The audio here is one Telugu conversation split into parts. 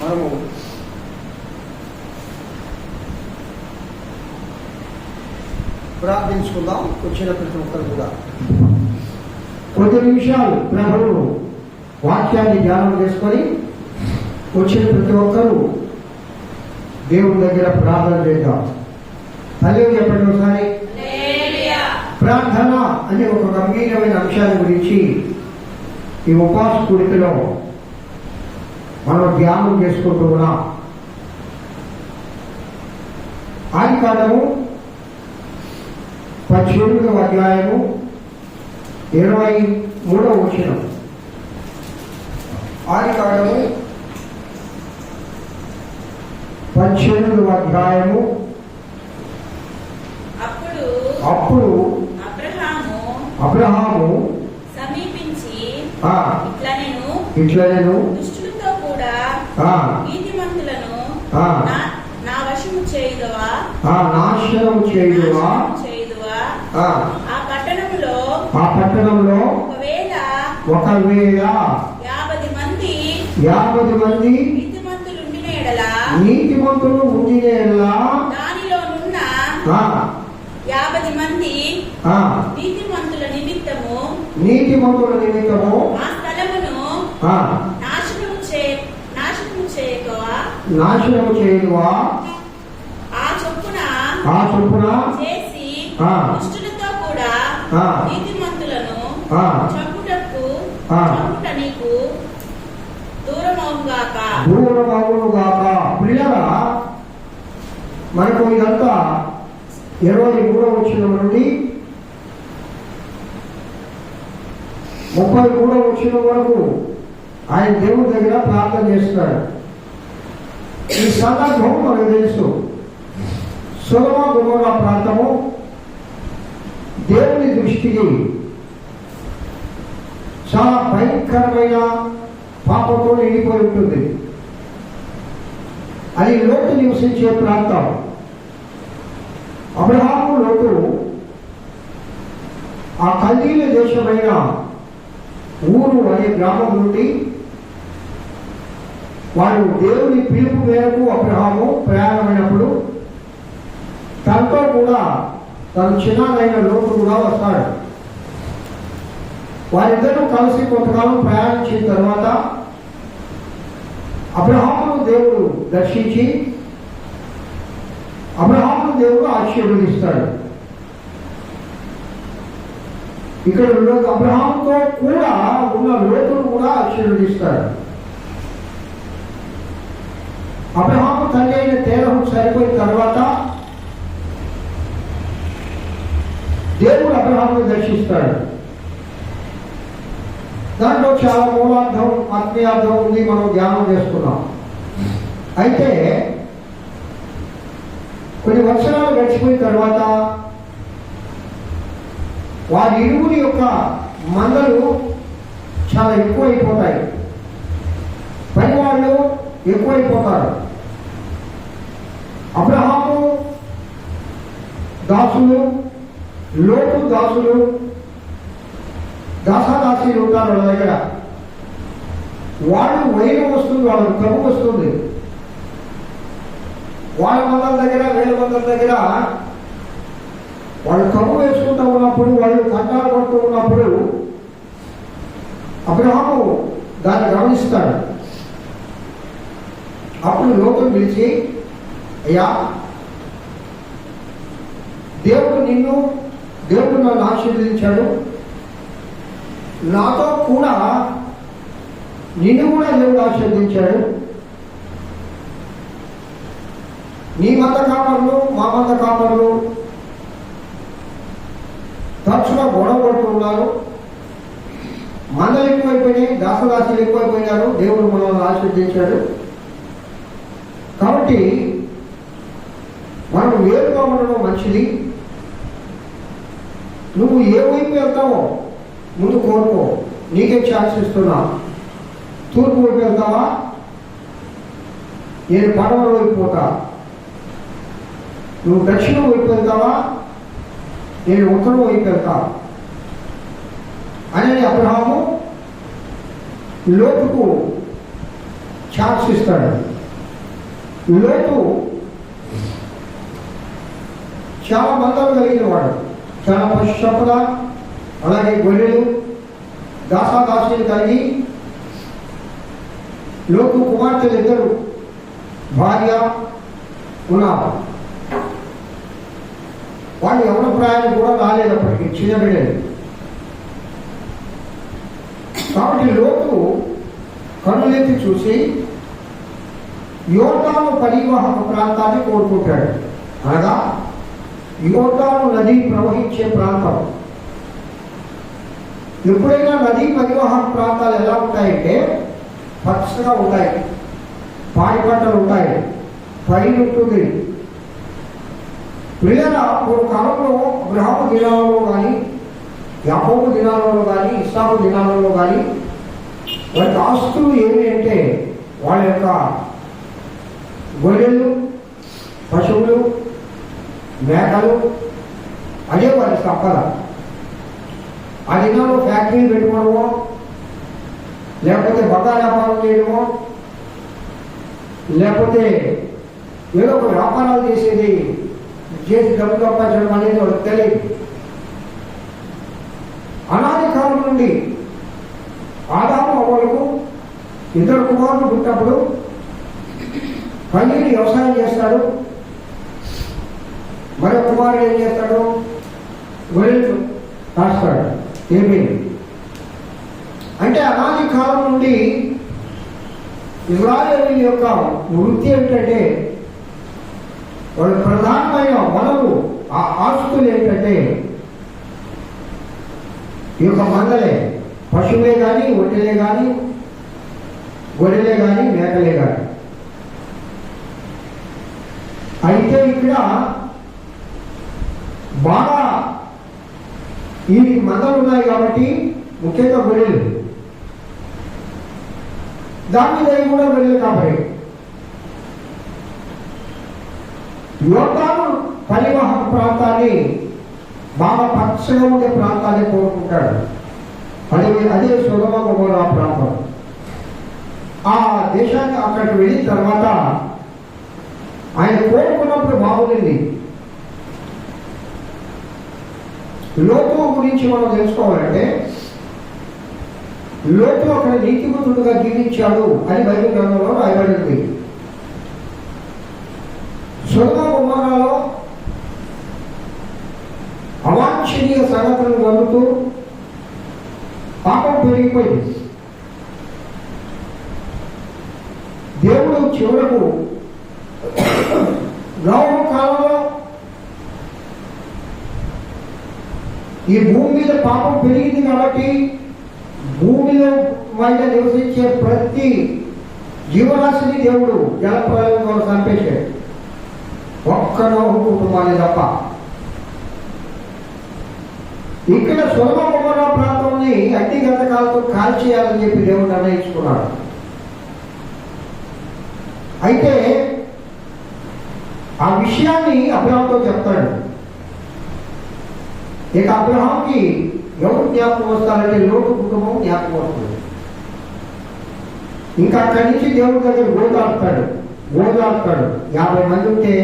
మనము ప్రార్థించుకుందాం. వచ్చిన ప్రతి ఒక్కరు కూడా. కొద్ది నిమిషాలు ప్రభువు వాక్యాన్ని ధ్యానం చేసుకొని వచ్చిన ప్రతి ఒక్కరూ దేవుని దగ్గర ప్రార్థన చేద్దాం. అదే చెప్పండి ఒకసారి. ప్రార్థన అనే ఒక గంభీరమైన అంశాల గురించి ఈ ఉపవాస కూడికలో మనం ధ్యానం చేసుకుంటూ ఉన్నాం. ఆది కాలము పద్దెనిమిదవ అధ్యాయము ఇరవై మూడవ వచనం. ఆది కాలము పద్దెనిమిదవ అధ్యాయము అప్పుడు అప్పుడు అబ్రహాము అబ్రహాము సమీపించి ఆ, ఇట్లా నేను ఇట్లా నేను దుష్టులతో కూడా ఆ, నీతిమంతులను. నా- వశము చేయుదవా? నాశనము చేయుదువా? ఆ, పట్టణములో ఆ పట్టణంలో ఒకవేళ ఒకవేళ యాభై మంది యాభై మంది నీతిమంతులు ఉండిన ఎడల? నీతిమంతులు ఉండినేలా దానిలోనున్న ఆ, యాభై మంది ఆ, నీతిమంతుల నిమిత్తము నీతిమంతుల నిమిత్తము ఆ స్థలమును ఆ, నాశనము చే నాశనము చేయకవా నాశనము చేయువా ఆ చొప్పున ఆ చొప్పున చేసి. దుష్టులతో కూడా. నీతిమంతులను. చంపుటకు. చంపుట నీకు దూరమవుగాక దూరమవును గాక ప్రియులరా మనకు ఇదంతా ఇరవై మూడవ వచ్చిన నుండి ముప్పై మూడవ వచ్చిన వరకు ఆయన దేవుడి దగ్గర ప్రార్థన చేస్తున్నాడు ఈ సందర్భం మనకు తెలుసు. సులభ గుమర ప్రాంతము దేవుని దృష్టికి చాలా భయంకరమైన పాపతో నిండిపోయి ఉంటుంది. అది లోటు నివసించే ప్రాంతం. అబ్రహాము లోటు ఆ కల్దీల దేశమైన ఊరు అనే గ్రామం నుండి వాడు దేవుని పిలుపు మేరకు అబ్రహాము ప్రయాణమైనప్పుడు తనతో కూడా తన చిన్నదైన లోటు కూడా వస్తాడు. వారిద్దరూ కలిసి కొంతకాలం ప్రయాణించిన తర్వాత అబ్రహామును దేవుడు దర్శించి అబ్రహామును దేవుడు ఆశీర్వదిస్తాడు. ఇక్కడ అబ్రహాంతో కూడా ఉన్న లోతును కూడా ఆశీర్వదిస్తాడు. అబ్రహాము తల్లి అయిన తేరహు సరిపోయిన తర్వాత దేవుడు అబ్రహామును దర్శిస్తాడు. దాంట్లో చాలా మూలార్థం ఆత్మీయార్థం ఉంది మనం ధ్యానం చేసుకున్నాం. అయితే కొన్ని వర్షాలు గడిచిపోయిన తర్వాత వారి ఇరువుని యొక్క మందలు చాలా ఎక్కువ అయిపోతాయి పని వాళ్ళు ఎక్కువైపోతారు అబ్రహాము దాసులు లోటు దాసులు దాసాదాసీలు ఉంటారు వాళ్ళ దగ్గర. వాళ్ళు వైరం వస్తుంది వాళ్ళకి ప్రభు వస్తుంది. వాళ్ళ మందల దగ్గర వేల మందల దగ్గర వాళ్ళు కమ్ము వేసుకుంటూ ఉన్నప్పుడు వాళ్ళు కంటాలు పడుతూ ఉన్నప్పుడు అబ్రహాము దాన్ని గమనిస్తాడు. అప్పుడు లోకం పిలిచి అయ్యా దేవుడు నిన్ను దేవుడు నన్ను ఆశీర్వదించాడు. నాతో కూడా నిన్ను కూడా దేవుడు ఆశీర్వదించాడు. నీ మత కాపర్లు మా మత కాపర్లు తరచుగా గొడవ పడుతున్నారు మందలు ఎక్కువైపోయినాయి దాసదాసులు ఎక్కువైపోయినారు. దేవుడు మనల్ని ఆశీర్వదించాడు. కాబట్టి మనం వేరుగా ఉండడం మంచిది నువ్వు ఏ వైపు వెళ్తావో ముందు కోరుకో. నీకే ఛాన్స్ ఇస్తున్నా. తూర్పు వైపు వెళ్తావా? నేను పడవ వైపు పోతా. నువ్వు దక్షిణం వైపు వెళ్తావా? నేను ఉత్తరం వైపు వెళ్తా. అనేది అబ్రహాము లోతుకు ఛాన్స్ ఇస్తాడు. లోతు. చాలా మందలు కలిగిన వాడు. చాలా పశుసంపద అలాగే గొర్రెలు దాసాదాసులు కలిగి లోకు కుమార్తెలు ఇద్దరు. భార్య ఉన్నారు. వాళ్ళు ఎవరి ప్రయాణం కూడా రాలేదు అప్పటికి చిన్న బిడ్డలు కాబట్టి లోతు కన్నులెత్తి చూసి యోటాను పరివాహక ప్రాంతాన్ని కోరుకుంటాడు. అనగా యోటాను నది ప్రవహించే ప్రాంతం. ఎప్పుడైనా నదీ పరివాహక ప్రాంతాలు ఎలా ఉంటాయంటే పచ్చగా ఉంటాయి పాడి పంటలు ఉంటాయి పైన ఉంటుంది. పిల్లల ఒక కాలంలో గ్రహము దినాలలో కానీ యాకోబు దినాలలో కానీ ఇస్లాము దినాలలో కానీ వాటి ఆస్తులు ఏమి అంటే వాళ్ళ యొక్క గొర్రెలు పశువులు మేకలు అదే వారి సంపద. ఆ దినాల్లో ఫ్యాక్టరీలు పెట్టుకోవడమో లేకపోతే బగా వ్యాపారం చేయడమో లేకపోతే ఏదో ఒక వ్యాపారాలు చేసేది చేసి డబ్బు సంపాదించడం అనేది వాళ్ళకి తెలియదు. అనాది కాలం నుండి ఆదాము అవ్వలకు ఇద్దరు కుమారులు పుట్టినప్పుడు పండితుడు వ్యవసాయం చేస్తాడు. మరో కుమారుడు ఏం చేస్తాడు? గొర్రెలు కాస్తాడు. ఏమైంది? అంటే అనాది కాలం నుండి ఇజ్రాయేల్ యొక్క వృత్తి ఏమిటంటే వాళ్ళ ప్రధానమైన వనరు ఆ ఆస్తులు ఏంటంటే ఈ యొక్క మందలే. పశువులే కానీ ఒడ్డెలే కానీ గొర్రెలే కానీ మేకలే కానీ అయితే ఇక్కడ బాగా ఈ మందలు ఉన్నాయి కాబట్టి ముఖ్యంగా గొర్రెలు. దాని మీద కూడా గొర్రెలు కాబట్టి. యోగాను పరివాహక ప్రాంతాన్ని బాగా పచ్చగా ఉండే ప్రాంతాన్ని కోరుకుంటాడు. అదే అదే సుగమ ప్రాంతం. ఆ దేశానికి అక్కడికి వెళ్ళిన తర్వాత ఆయన కోరుకున్నప్పుడు బాగుంది లోతు గురించి మనం తెలుసుకోవాలంటే లోతు అక్కడ నీతిమంతుడుగా జీవించాడు అని బైబిల్ గ్రంథంలో రాయబడింది. సుగమ గుమ్మరాలో అవాంఛనీయ సంఘటనలు కలుగుతూ పాపం పెరిగిపోయింది. దేవుడు చివరకు నవమ కాలంలో ఈ భూమి మీద పాపం పెరిగింది కాబట్టి భూమిలో మీద నివసించే ప్రతి జీవరాశిని దేవుడు జలప్రలయం ద్వారా చంపేశాడు. ఒక్క నోహు కుటుంబాన్ని తప్ప. ఇక్కడ సులభ కుమార ప్రాంతాన్ని అగ్ని గతకాలతో కాల్చేయాలని చెప్పి దేవుడు నిర్ణయించుకున్నాడు. అయితే ఆ విషయాన్ని అబ్రహాంతో చెప్తాడు. ఇక అబ్రహాంకి ఎవరు జ్ఞాపకం వస్తారంటే లోటు కుటుంబం జ్ఞాపకం వస్తుంది. ఇంకా అక్కడి నుంచి దేవుడి దగ్గర ఓదాడుతాడు ఓదాడుతాడు యాభై మంది ఉంటే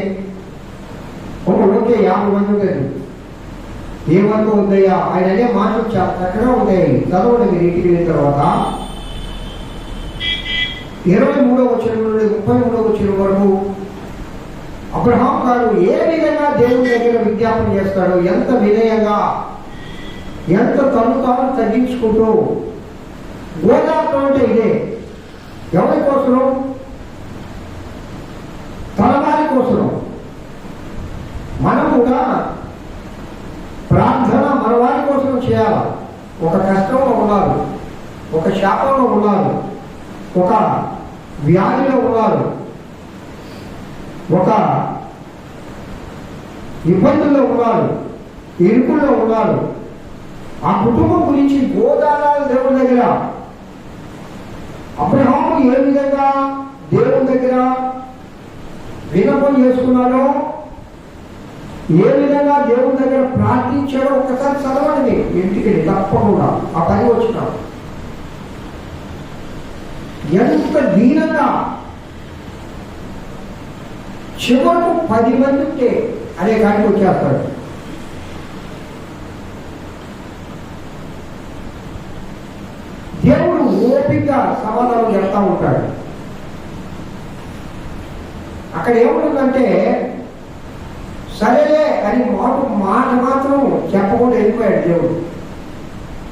ఒక ఓకే యాభై మంది ఉండదు. ఏమనుకో ఉందయ్యా? ఆయన అనే మాటలు చాలా చక్కగా ఉంటాయి. చదవండి మీరు ఇంటికి వెళ్ళిన తర్వాత. ఇరవై మూడో వచ్చిన నుండి ముప్పై మూడో వచ్చిన వరకు అబ్రహాం గారు ఏ విధంగా దేవుని దగ్గర విజ్ఞాపన చేస్తాడో ఎంత వినయంగా ఎంత తను తాను తగ్గించుకుంటూ గోదావరి అంటే ఇదే. ఎవరి కోసం తన వారి కోసం మనం కూడా ప్రార్థన మన వారి కోసం చేయాలి? ఒక కష్టంలో ఉన్నారు ఒక శాపంలో ఉన్నారు ఒక వ్యాధిలో ఉన్నారు ఒక ఇబ్బందుల్లో ఉన్నారు ఇరుకుల్లో ఉన్నారు. ఆ కుటుంబం గురించి గోదానాలు దేవుని దగ్గర. అబ్రహాము ఏ విధంగా దేవుని దగ్గర వినపం చేసుకున్నాడో ఏ విధంగా దేవుని దగ్గర ప్రార్థించాడో ఒక్కసారి చదవండి. ఇంటికి తప్పకుండా ఆ పని వచ్చిన ఎంత దీనంగా చివరకు పది మంది ఉంటే అనే కాడికి వచ్చేస్తాడు దేవుడు ఓపిక సమాధానం చెప్తా ఉంటాడు. అక్కడ ఏముంటుందంటే సరేలే అని మాట మాట మాత్రం చెప్పకుండా వెళ్ళిపోయాడు దేవుడు.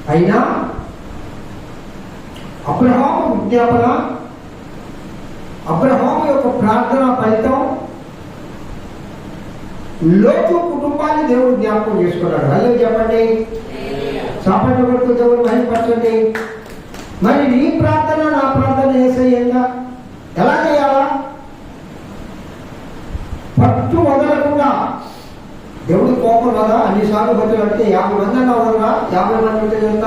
అయినా అబ్రహాం విజ్ఞాపన అబ్రహాం యొక్క ప్రార్థన ఫలితం లోతు కుటుంబాన్ని దేవుడు జ్ఞాపకం చేసుకున్నాడు. అల్లే చెప్పండి. చాపట్ల కొడుకు దేవుడు మహిమపరచండి. మరి నీ ప్రార్థన నా ప్రార్థన ఏసయ్యంగా ఎలా చేయాలా పట్టు వదలకుండా. దేవుడి కోపం కదా అన్నిసార్లు బతులు అంటే యాభై మంది అన్నా వదలరా యాభై మంది ఉంటే ఎంత?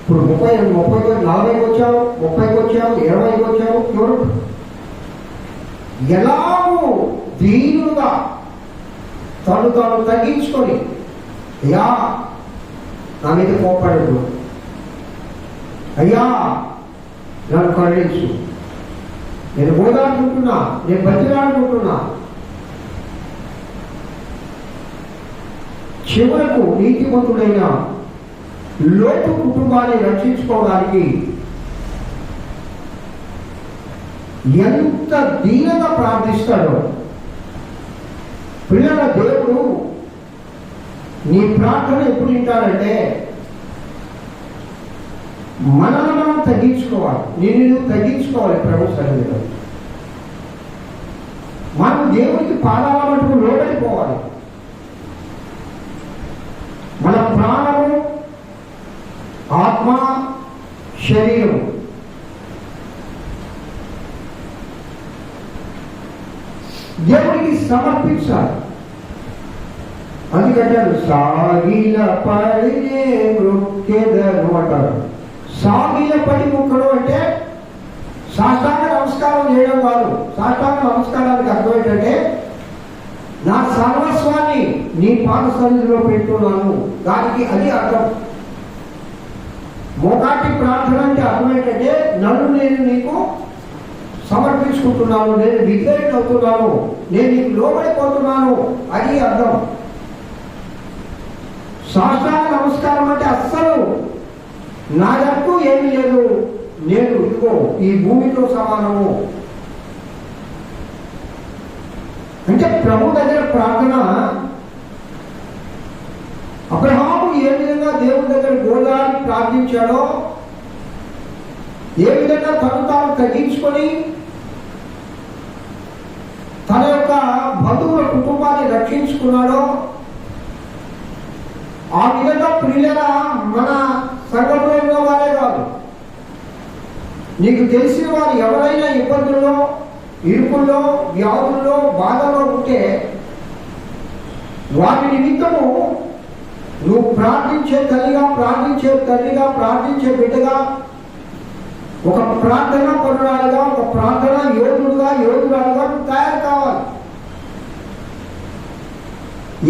ఇప్పుడు ముప్పై ముప్పై నలభైకి వచ్చావు ముప్పైకి వచ్చావు ఇరవైకి వచ్చావు చూడు ఎలాగూ దీనుగా తను తాను తగ్గించుకొని అయ్యా నా మీద కోపడదు అయ్యా నన్ను కరుణించు. నేను ఓదాడుకుంటున్నా నేను బతిలాడుకుంటున్నా చివరకు నీతిమంతుడైన లోటు కుటుంబాన్ని రక్షించుకోవడానికి ఎంత దీనంగా ప్రార్థిస్తాడో పిల్లల దేవుడు నీ ప్రార్థన ఎప్పుడు వింటాడంటే మనల్ని మనం తగ్గించుకోవాలి. నేను నువ్వు తగ్గించుకోవాలి ప్రభు సన్నిధిలో. మనం దేవునికి పాదాల మటుకు లోబడిపోవాలి. మన ప్రాణము ఆత్మ శరీరం దేవుడికి సమర్పించాలి. అందుకంటారు సాగిల పడినే మృక్కెదరు అంటారు. సాగిల పడి ముక్కడు అంటే సాష్టాంగ నమస్కారం చేయడం కాదు. సాష్టాంగ నమస్కారానికి అర్థం ఏంటంటే నా సర్వస్వాన్ని నీ పాద సన్నిధిలో పెట్టున్నాను దానికి అది అర్థం. మోకాటి ప్రార్థన అంటే అర్థం ఏంటంటే నన్ను నేను నీకు సమర్పించుకుంటున్నాను నేను విధేయుడు అవుతున్నాను నేను నీకు లోబడిపోతున్నాను అది అర్థం. సాష్టాంగ నమస్కారం అంటే అస్సలు నా నాదంటూ ఏమీ లేదు. నేను ఇదిగో ఈ భూమితో సమానము. అంటే ప్రభు దగ్గర ప్రార్థన అబ్రహాము ఏ విధంగా దేవుడి దగ్గర గోదాన్ని ప్రార్థించాడో ఏ విధంగా తను తాను తగ్గించుకొని తన యొక్క బంధువుల కుటుంబాన్ని రక్షించుకున్నాడో ఆ విధంగా ప్రియుల మన సంఘంలో వారే కాదు. నీకు తెలిసిన వారు ఎవరైనా ఇబ్బందుల్లో ఇరుకుల్లో వ్యాధుల్లో బాధల్లో ఉంటే వాటి నిమిత్తము నువ్వు ప్రార్థించే తల్లిగా ప్రార్థించే తల్లిగా ప్రార్థించే బిడ్డగా ఒక ప్రార్థన పరురాలుగా ఒక ప్రార్థన యోధుడుగా యోధురాలుగా తయారు కావాలి.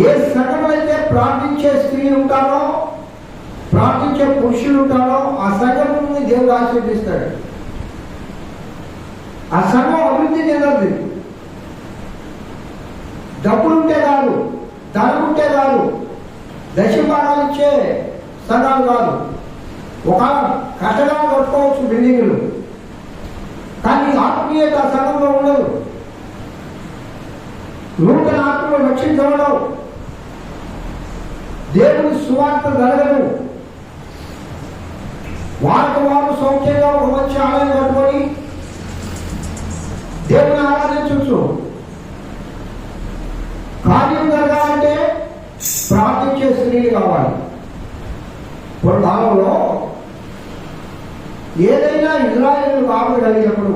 ఏ సంఘంలో అయితే ప్రార్థించే స్త్రీలు ఉంటారో ప్రార్థించే పురుషులు ఉంటారో ఆ సంఘం దేవుడు ఆశీర్దిస్తాడు ఆ సంఘం అభివృద్ధి చెందదు. డబ్బులుంటే కాదు ధనం ఉంటే కాదు దశభాగాలు ఇచ్చే సంఘాలు కాదు. ఒక కథగా కట్టుకోవచ్చు బిల్డింగులు. కానీ ఆత్మీయత ఆ సంఘంలో ఉండదు. నూతన ఆత్మలు రక్షించబడవు. దేవుని సువార్త జరగదు. వారికి వారు సౌఖ్యంగా ఒక మంచి ఆలయం కట్టుకొని దేవుని ఆరాధించవచ్చు. కార్యం జరగాలంటే ప్రార్థించే స్త్రీలు కావాలి. ఇప్పుడు కాలంలో ఏదైనా ఇజ్రాయేల్ అడిగినప్పుడు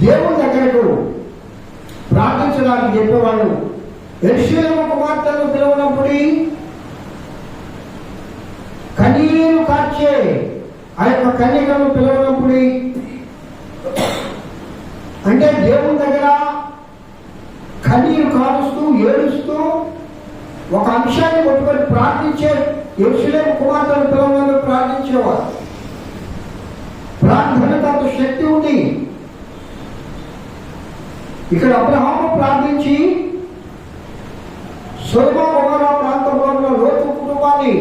దేవుని దగ్గరకు ప్రార్థించడానికి చెప్పేవాళ్ళు. ఎర్షేమ కుమార్తెను పిలవనప్పుడు కన్నీరు కార్చే ఆ యొక్క కన్యకను పిలవనప్పుడు అంటే దేవుని దగ్గర కన్నీరు కారుస్తూ ఏడుస్తూ ఒక అంశాన్ని పట్టుకొని ప్రార్థించే ఎరుసలేం కుమార్తెను పిలవమని ప్రార్థించేవారు. ప్రార్థనకు అంత శక్తి ఉంది. ఇక్కడ అబ్రహాము ప్రార్థించి సొలమ ఒమరా ప్రాంతంలో ఉన్న లోతు కుటుంబాన్ని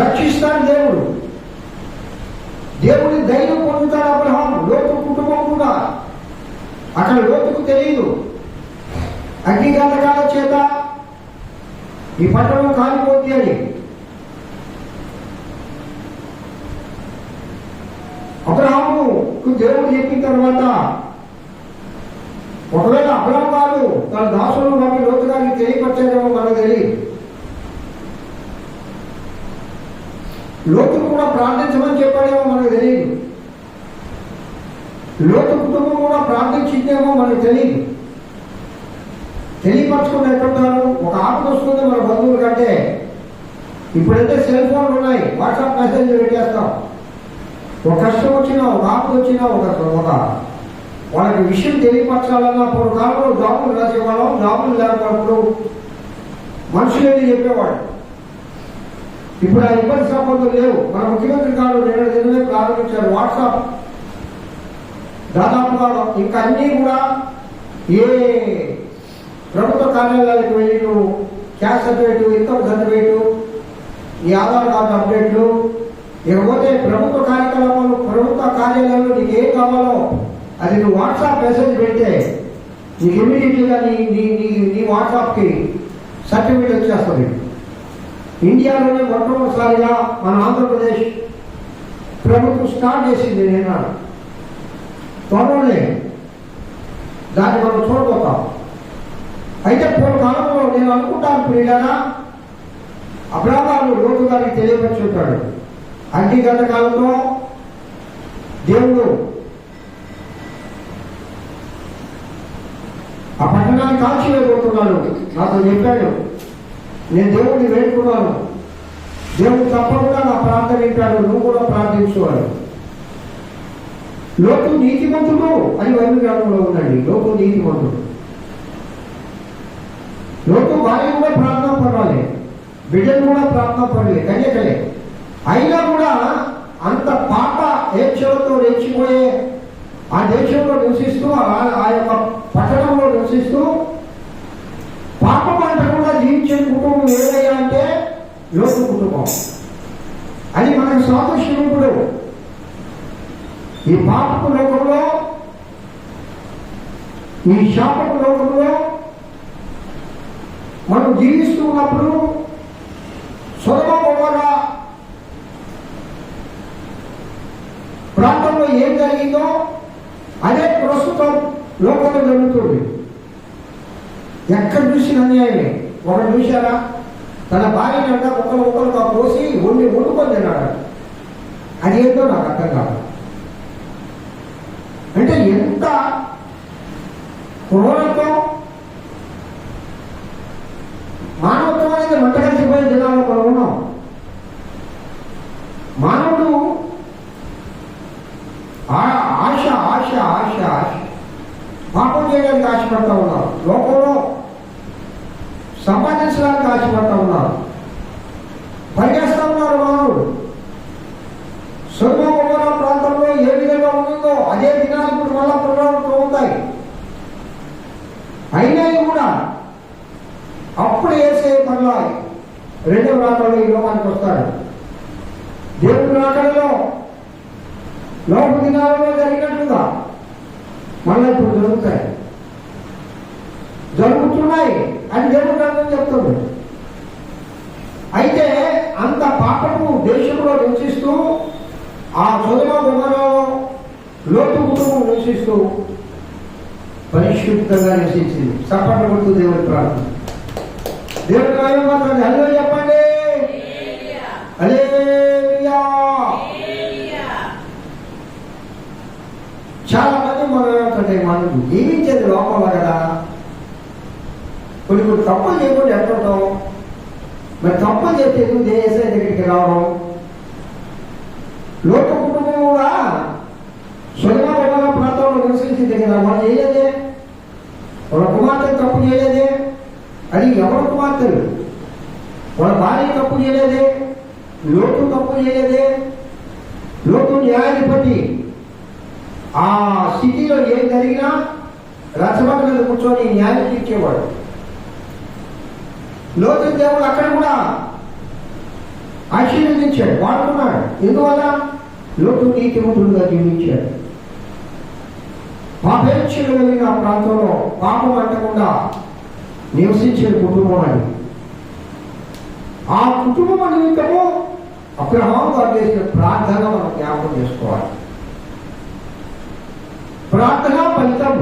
రక్షిస్తాడు దేవుడు. దేవుడి ధైర్యం పొందుతాడు అబ్రహాం లోతు కుటుంబం కూడా. అక్కడ లోతుకు తెలియదు అగ్నిగంధకాల చేత ఈ పట్టణం కాలిపోద్ది అని. అబ్రహాముకు దేవుడు చెప్పిన తర్వాత ఒకవేళ అబ్రహం గారు తన దాసులను పంపి లోతు గారికి తెలియపరచారేమో మనకు తెలియదు. లోతు కూడా ప్రార్థించమని చెప్పాడేమో మనకు తెలియదు. లోతు కుటుంబం కూడా ప్రార్థించిందేమో మనకు తెలియదు. తెలియపరచుకుని ఎక్కడున్నారు ఒక ఆపద వస్తుంది మన బంధువులు కంటే. ఇప్పుడైతే సెల్ ఫోన్లు ఉన్నాయి. వాట్సాప్ మెసేజ్ పెట్టేస్తాం. ఒక కష్టం వచ్చినా ఒక ఆపద వచ్చినా ఒక ఒక వాళ్ళకి విషయం తెలియపరచాలన్నా అప్పుడు కాలంలో జాబులు రాసేవాళ్ళం జాబులు లేకపోయినప్పుడు మనుషులు ఏది చెప్పేవాడు ఇప్పుడు ఆ ఇబ్బంది సంబంధం లేవు. మన ముఖ్యమంత్రి గారు రెండు దినమే ప్రారంభించారు వాట్సాప్. దాదాపుగా ఇంకా అన్నీ కూడా ఏ ప్రభుత్వ కార్యాలయాలకు వెళ్ళి నువ్వు క్యాష్ సర్టిఫికేట్ ఇన్కమ్ సర్టిఫికేట్ ఈ ఆధార్ కార్డు అప్డేట్లు ఇకపోతే ప్రభుత్వ కార్యకలాపాలు ప్రభుత్వ కార్యాలయంలో నీకు ఏం కావాలో అది నువ్వు వాట్సాప్ మెసేజ్ పెడితే నీకు ఇమీడియట్గా నీ నీ నీ నీ వాట్సాప్కి సర్టిఫికేట్ వచ్చేస్తుంది. ఇండియాలోనే మొట్టమొదటిసారిగా మన ఆంధ్రప్రదేశ్ ప్రభుత్వం స్టార్ట్ చేసింది నేను త్వరలోనే దాన్ని మనం చూడబోతాం. అయితే పూర్వ కాలంలో నేను అనుకుంటాను ప్రియులనా అబ్రాహాలు లోతు గారికి తెలియపరుచుంటాడు అగ్ని గత కాలంలో దేవుడు ఆ పట్టణాన్ని కాల్చివేయబోతున్నాడు. నాతో చెప్పాడు నేను దేవుడిని వేడుకున్నాను. దేవుడు తప్పకుండా నా ప్రార్థన వింటాడు నువ్వు కూడా ప్రార్థించు అని లోటు నీతిమంతుడు అని వైద్య ఉన్నాడు ఉందండి లోటు నీతిమంతుడు లోటు భార్య కూడా ప్రార్థన పర్వాలి బిడ్డలు కూడా ప్రార్థన పర్వాలి కన్యకలే అయినా కూడా అంత పాట ఏక్షలతో రెచ్చిపోయే ఆ దేశంలో నివసిస్తూ ఆ- యొక్క పట్టణంలో నివసిస్తూ పాప పంటకుండా జీవించే కుటుంబం ఏదయ్యా అంటే లోటు కుటుంబం. అది మనకు సాదృశ్యం ఈ పాపపు లోకంలో ఈ శాపపు లోకంలో మనం జీవిస్తున్నప్పుడు ఉన్నప్పుడు సులభ ప్రాంతంలో ఏం జరిగిందో అదే ప్రస్తుతం లోకంలో జరుగుతుంది. ఎక్కడ చూసిన అన్యాయమే. ఒకడు చూశారా? తన భార్యని అంట ఒకరు ఒకరుగా పోసి వండి వండుకొని తిన్నాడు. అది ఏంటో నాకు అర్థం కాదు. అంటే ఎంత క్రూరత్వం మానవత్వం అనేది మంట కలిసిపోయిన దినాల్లో మనం ఉన్నాం మానవుడు ఆ- ఆశ ఆశ ఆశ ఆశ పాపం చేయడానికి ఆశపడతా ఉన్నారు లోకంలో సంపాదించడానికి ఆశపడతా ఉన్నారు పరిగెస్తా ఉన్నారు మానవుడు సొల్మోగోర ప్రాంతంలో ఏ విధంగా ఉంటుందో అదే దినాలు ఇప్పుడు మళ్ళా పునరావృతం అవుతాయి అయినా కూడా. అప్పుడు వేసే మళ్ళా రెండవ రాకడలో ఈ లోకానికి వస్తాడు. దేవుడి రాకడలో లోక దినాలలో జరిగినట్లుగా మళ్ళీ ఇప్పుడు జరుగుతాయి. జరుగుతున్నాయి అని దేవుడు గ్రంథం చెప్తుంది అయితే అంత పాపము దేశంలో నివసిస్తూ ఆ చదువు గుమ్మలో లోతు కుటుంబం నివసిస్తూ పరిశుద్ధంగా నివసించింది. సపట్ల కొడుతూ దేవుడి ప్రార్థన. దేవుడి కార్యం మాత్రం హలో చెప్పండి. హల్లెలూయా. చాలా మంది మొదలవుతుంటాయి మనం జీవించేది లోపల కదా. కొన్ని కొన్ని తప్పులు చేయకుండా ఎట్టుంటాం మరి తప్పులు చేస్తే ఎందుకు దేశం దగ్గరికి రావడం? లోక కుటుంబం కూడా. సులభ ప్రాంతంలో నివసించింది కదా మన చేయలేదే వాళ్ళ కుమార్తె తప్పు చేయలేదే అది ఎవరి కుమార్తెలు వాళ్ళ భార్య తప్పు చేయలేదే లోటు తప్పు చేయలేదే లోటు న్యాయాధిపతి. ఆ స్థితిలో ఏం జరిగినా రచమట మీద కూర్చొని న్యాయం తీర్చేవాడు. లోతు దేవుడు అక్కడ కూడా ఆశీర్వదించాడు వాడుకున్నాడు. ఎందువల్ల? లోతు నీతిమంతుడుగా జీవించాడు. పాపేక్షలు కలిగిన ఆ ప్రాంతంలో పాపం అంటకుండా నివసించిన కుటుంబం అది ఆ కుటుంబం నిమిత్తము అబ్రహాం గారు చేసిన ప్రార్థన మనం జ్ఞాపకం చేసుకోవాలి ప్రార్థన ఫలితం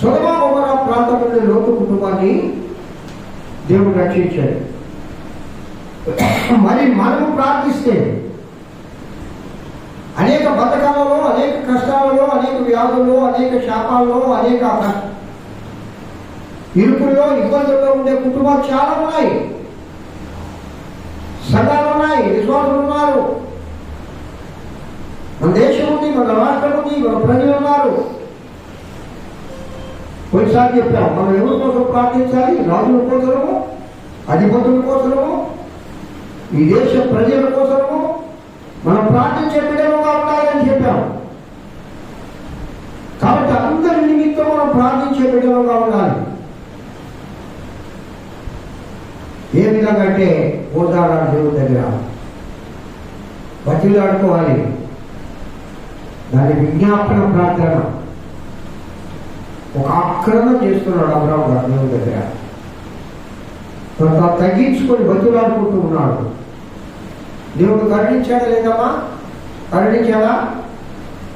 సుగమా ఒకర ప్రాంతంలో లోతు కుటుంబాన్ని దేవుడు రక్షించాడు మరి మనము ప్రార్థిస్తే అనేక బతకాలలో అనేక కష్టాలలో అనేక వ్యాధుల్లో అనేక శాపాల్లో అనేక ఇరుకుల్లో ఇబ్బందుల్లో ఉండే కుటుంబాలు చాలా ఉన్నాయి. సంఘాలు ఉన్నాయి విశ్వాసులు ఉన్నారు. మన దేశం ఉంది మన రాష్ట్రం ఉంది మన ప్రజలు ఉన్నారు. కొన్నిసార్లు చెప్పాం మనం ఎవరి కోసం ప్రార్థించాలి రాజుల కోసము అధిపతుల కోసము ఈ దేశ ప్రజల కోసము మనం ప్రార్థించే బిడ్డలుగా ఉండాలని చెప్పాం. కాబట్టి అందరి నిమిత్తం మనం ప్రార్థించే బిడ్డలుగా ఉండాలి. ఏ విధంగా అంటే ఓదాడాలి దేవుడి దగ్గర. బతిలాడుకోవాలి దాని విజ్ఞాపన ప్రార్థన. ఒక ఆక్రమణ చేస్తున్నాడు అబ్రాహ్మ దేవుడి దగ్గర. కొంత తగ్గించుకొని బతులాడుకుంటూ ఉన్నాడు. దేవుడు కరుణించాడా లేదమ్మా? కరుణించాడా?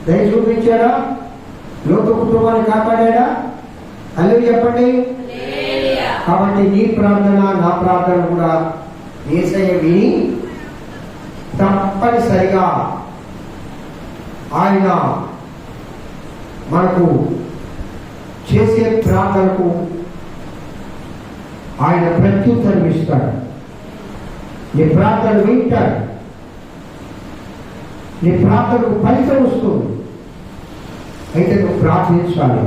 దయ చూపించాడా? లోక కుటుంబాన్ని కాపాడాడా? అల్లు చెప్పండి. కాబట్టి నీ ప్రార్థన నా ప్రార్థన కూడా ఏసయ్య విని తప్పనిసరిగా ఆయన మనకు చేసే ప్రార్థనకు ఆయన ప్రత్యుత్తరం ఇస్తాడు. నీ ప్రార్థన వింటాడు. నీ ప్రార్థనకు ఫలితం వస్తుంది. అయితే నువ్వు ప్రార్థించాలి.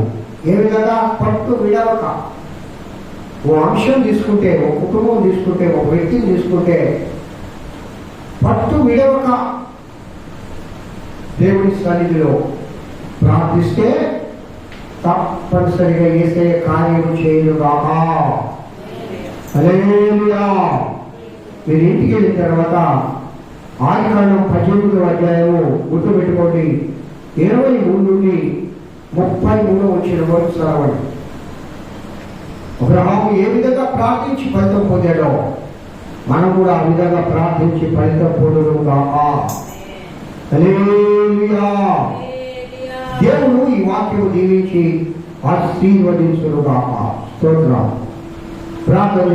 ఏ విధంగా పట్టు విడవక. ఓ అంశం తీసుకుంటే ఒక కుటుంబం తీసుకుంటే ఒక వ్యక్తిని తీసుకుంటే పట్టు విడవక. దేవుని సన్నిధిలో ప్రార్థిస్తే తప్పనిసరిగా ఏసే కార్యం చేయనుగాక. హల్లెలూయా మీరు ఇంటికి వెళ్ళిన తర్వాత ఆదికాండం పద్దెనిమిదో అధ్యాయము గుర్తుపెట్టుకోండి. ఇరవై మూడు నుండి ముప్పై మూడు వచ్చిన వరకు చదవండి. అబ్రహాము ఏ విధంగా ప్రార్థించి ఫలితం పొందాడో మనం కూడా ఆ విధంగా ప్రార్థించి ఫలితం పొందడం కాక దేవుడు ఈ వాక్యం దీవించి ఆశీర్వదించును కాక స్తోత్రం. ప్రార్థన